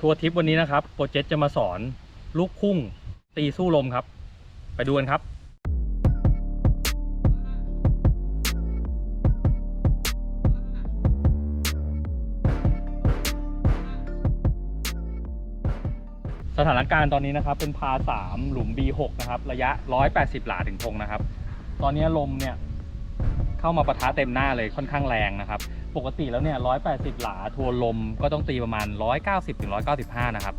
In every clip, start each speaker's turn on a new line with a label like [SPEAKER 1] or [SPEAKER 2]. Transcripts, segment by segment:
[SPEAKER 1] ทัวร์ทิปวันนี้นะครับโปรเจกต์จะมาสอนลูกพุ่งตีสู้ลมครับ ไปดูกันครับ สถานการณ์ตอนนี้นะครับเป็นพาสามหลุม B6 นะครับ ระยะ 180 หลาถึงธงนะครับ ตอนนี้ลมเนี่ยเข้ามาปะทะเต็มหน้าเลยค่อนข้างแรงนะครับ ปกติแล้วเนี่ย 180 หลาทวนลมก็ต้องตีประมาณ 190ถึง195 นะครับ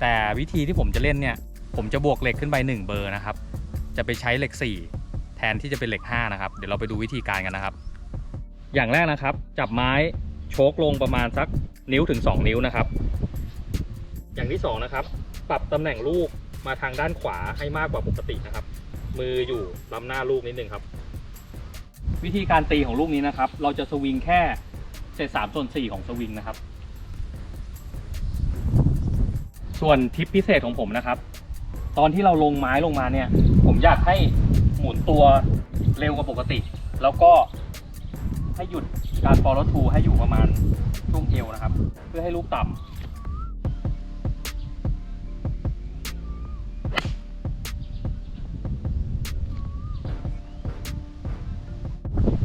[SPEAKER 1] แต่วิธีที่ผมจะเล่นเนี่ย ผมจะบวกเหล็กขึ้นไป 1 เบอร์นะครับ จะไปใช้เหล็ก 4 แทนที่จะเป็นเหล็ก 5 นะครับ เดี๋ยวเราไปดูวิธีการกันนะครับ อย่างแรกนะครับ จับไม้โชกลงประมาณสักนิ้วถึง 2 นิ้วนะครับ อย่างที่ 2 นะครับ ปรับตำแหน่งลูกมาทางด้านขวาให้มากกว่าปกตินะครับ มืออยู่ล้ำหน้าลูกนิดนึงครับ วิธีการตีของลูกนี้นะครับ เราจะสวิงแค่ เศษสามส่วนสี่ของสวิงนะครับ ส่วนทิปพิเศษของผมนะครับ ตอนที่เราลงไม้ลงมาเนี่ย ผมอยากให้หมุนตัวเร็วกว่าปกติ แล้วก็ให้หยุดการ follow through ให้อยู่ประมาณช่วงเอวนะครับ เพื่อให้ลูกต่ำ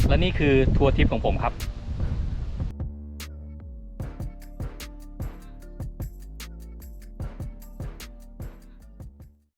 [SPEAKER 1] และนี่คือทัวร์ทริปของผมครับ